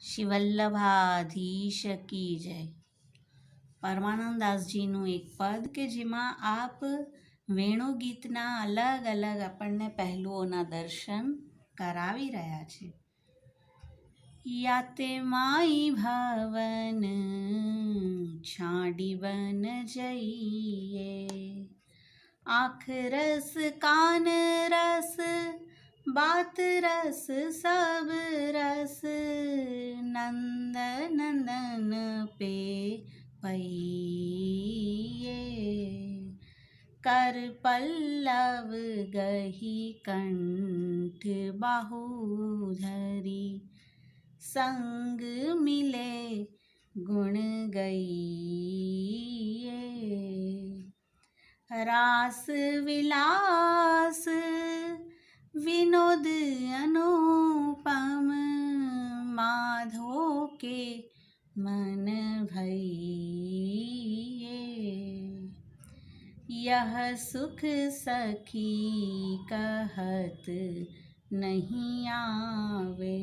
શિવલ્લભાધીશ કી જય. પરમાનંદાસજીનું એક પદ કે જેમાં આપ વેણુ ગીતના અલગ અલગ આપણને પહેલુઓના દર્શન કરાવી રહ્યા છે. યાતે માઈ ભવન, છાડી બન જઈએ. આંખ રસ કાન રસ बात रस सब रस नंद नंदन पे पइये कर पल्लव गही कंठ बाहु धरी संग मिले गुण गईये रास विलास विनोद अनुपम माधो के मन भइये यह सुख सखी कहत नहीं आवे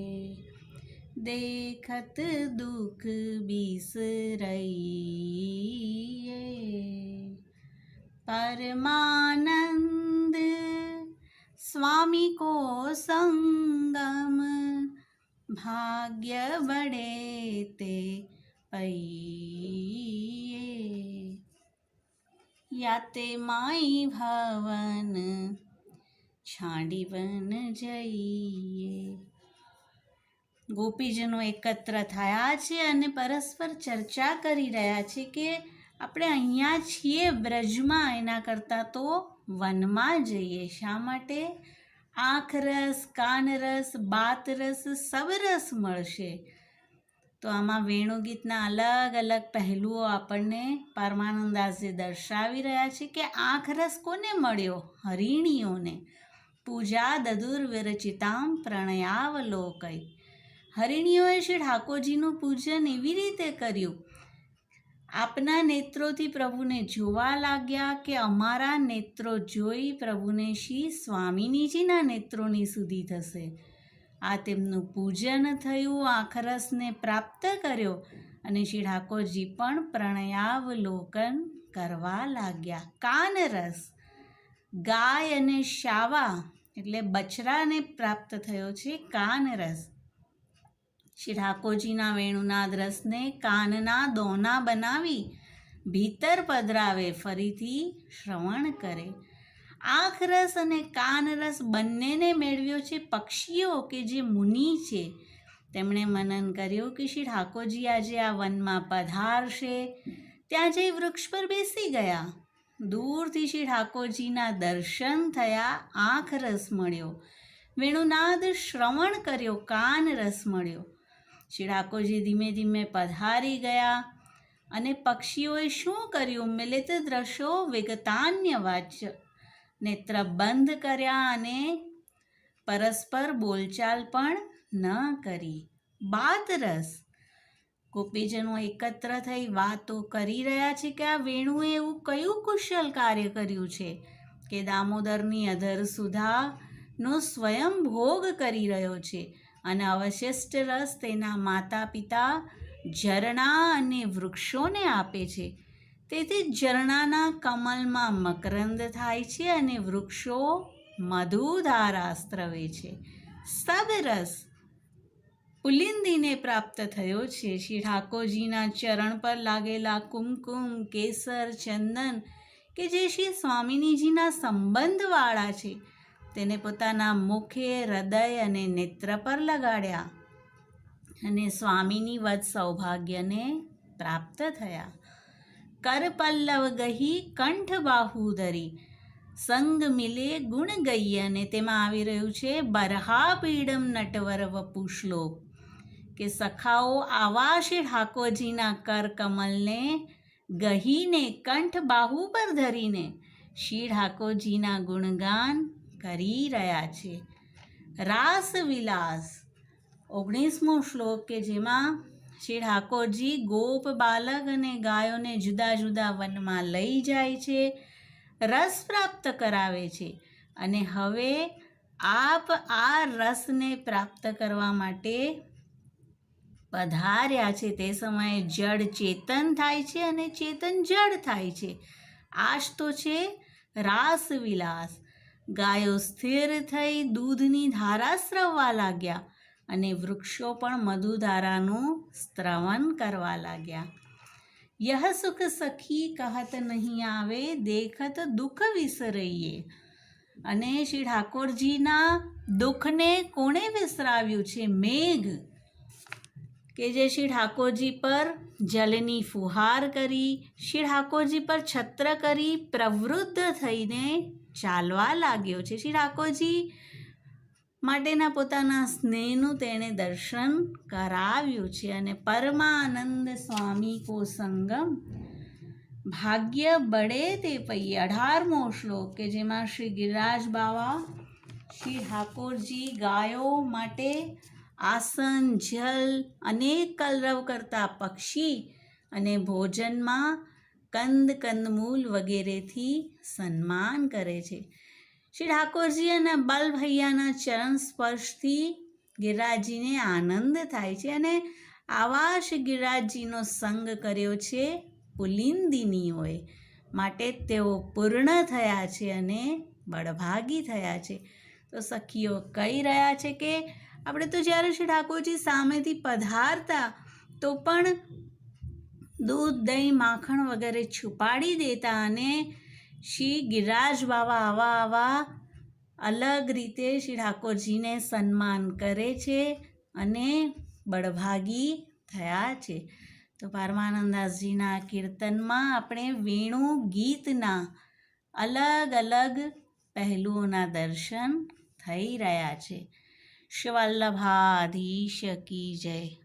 देखत दुख बिसरइये परमानंद को संगम भाग्य बड़े ते पइये याते माई भवन છાંડી વન જઈએ ગોપીજનો એકત્ર થયા છે અને પરસ્પર ચર્ચા કરી રહ્યા છે કે આપણે અહીંયા છીએ બ્રજમાં એના કરતાં તો વનમાં જઈએ શા માટે આંખ રસ કાન રસ બાત રસ સબરસ મળશે. તો આમાં વેણુગીતના અલગ અલગ પહેલુઓ આપણને પરમાનંદાસજી દર્શાવી રહ્યા છે કે આંખ રસ કોને મળ્યો? હરિણીઓને. પૂજા દદુર વિરચિતામ પ્રણયાવલોકય. હરિણીઓએ શ્રી ઠાકોરજીનું પૂજન એવી રીતે કર્યું આપના નેત્રોથી પ્રભુને જોવા લાગ્યા કે અમારા નેત્રો જોઈ પ્રભુને શ્રી સ્વામિનીજીના નેત્રોની સુધી થશે. આ તેમનું પૂજન થયું આખરસને પ્રાપ્ત કર્યો અને શ્રી ઠાકોરજી પણ પ્રણયાવલોકન કરવા લાગ્યા. કાનરસ ગાય અને શાવા, એટલે બછરાને પ્રાપ્ત થયો છે કાનરસ શ્રી ઠાકોરજીના વેણુના રસને કાનના દોના બનાવી ભીતર પધરાવે, ફરીથી શ્રવણ કરે. આંખ રસ અને કાન રસ બંનેને મેળવ્યો છે પક્ષીઓ કે જે મુનિ છે. તેમણે મનન કર્યું કે શ્રી ઠાકોરજી આજે આ વનમાં પધારશે. ત્યાં જઈ વૃક્ષ પર બેસી ગયા. દૂરથી શ્રી ઠાકોરજીના દર્શન થયા, આંખ રસ મળ્યો. વેણુનાદ શ્રવણ કર્યો, કાન રસ મળ્યો. શ્રી ઠાકોરજી ધીમે ધીમે પધારી ગયા અને પક્ષીઓએ શું કર્યું? મિલિત દ્રશ્યો વિગતાન્ય વાચ્ય નેત્ર બંધ કર્યા અને પરસ્પર બોલચાલ પણ ન કરી. બાત રસ ગોપીજનો એકત્ર થઈ વાતો કરી રહ્યા છે કે આ વેણુએ એવું કયું કુશલ કાર્ય કર્યું છે કે દામોદરની અધર સુધાનો સ્વયં ભોગ કરી રહ્યો છે? અને અવશિષ્ટ રસ તેના માતા પિતા ઝરણા અને વૃક્ષોને આપે છે. તેથી ઝરણાના કમલમાં મકરંદ થાય છે અને વૃક્ષો મધુધારા સ્ત્રવે છે. સદરસ પુલિંદીને પ્રાપ્ત થયો છે. શ્રી ઠાકોરજીના ચરણ પર લાગેલા કુમકુમ, કેસર, ચંદન કે જે શ્રી સ્વામિનીજીના સંબંધવાળા છે. તેને પોતાના મુખે, હૃદય અને નેત્ર પર લગાડ્યા અને સ્વામીની વધ સૌભાગ્યને પ્રાપ્ત થયા. કર પલ્લવ ગહી કંઠ બાહુધરી, સંગ મિલે ગુણ ગઈ અને તેમાં આવી રહ્યું છે, બરહા પીડમ નટવર વપુ શ્લોક કે સખાઓ, આવા શ્રી ઠાકોરજીના કર કમલને, ગહીને, કંઠ બાહુ પર ધરીને, શ્રી ઠાકોરજીના ગુણગાન કરી રહ્યા છે. રાસ વિલાસ ઓગણીસમો શ્લોક કે જેમાં શ્રી ઠાકોરજી ગોપ બાલક અને ગાયોને જુદા જુદા વનમાં લઈ જાય છે, રસ પ્રાપ્ત કરાવે છે અને હવે આપ આ રસને પ્રાપ્ત કરવા માટે પધાર્યા છે. તે સમયે જડ ચેતન થાય છે અને ચેતન જડ થાય છે. આજ તો છે રાસ વિલાસ ગાયો સ્થિર થઈ દૂધની ધારા સ્રવવા લાગ્યા અને વૃક્ષો પણ મધુધારાનું સ્ત્રવન કરવા લાગ્યા. યહ સુખ સખી કહત નહીં આવે, દેખત દુઃખ વિસરઈએ અને શ્રી ઠાકોરજીના દુઃખને કોણે વિસરાવ્યું છે? મેઘ. કે જે શ્રી ઠાકોરજી પર જલની ફુહાર કરી, શ્રી ઠાકોરજી પર છત્ર કરી પ્રવૃદ્ધ થઈને ચાલવા લાગ્યો છે. શ્રી ઠાકોરજી માટેના પોતાના સ્નેહનું તેણે દર્શન કરાવ્યું છે અને પરમાનંદ સ્વામી કો સંગમ ભાગ્ય બળે તે પૈ અઢારમો શ્લોક કે જેમાં શ્રી ગિરિરાજ બાવા, શ્રી ઠાકોરજી ગાયો માટે આસન, જલ, અનેક કલરવ કરતા પક્ષી અને ભોજનમાં કંદ કંદમૂલ વગેરેથી સન્માન કરે છે. શ્રી ઠાકોરજી અને બલભૈયાના ચરણ સ્પર્શથી ગિરિરાજજીને આનંદ થાય છે અને આવા શ્રી ગિરિરાજજીનો સંગ કર્યો છે પુલિંદિનીઓએ. માટે તેઓ પૂર્ણ થયા છે અને બળભાગી થયા છે. તો સખીઓ કહી રહ્યા છે કે, આપણે તો જ્યારે શ્રી ઠાકોરજી સામેથી પધારતા તો પણ દૂધ, દહીં, માખણ વગેરે છુપાડી દેતા અને શ્રી ગિરિરાજ બાવા આવા આવા અલગ રીતે શ્રી ઠાકોરજીને સન્માન કરે છે અને બળભાગી થયા છે. તો પરમાનંદાસજીના કીર્તનમાં આપણે વેણુ ગીતના અલગ અલગ પહેલુઓના દર્શન થઈ રહ્યા છે. શિવલ્લભાધીશ કી જય.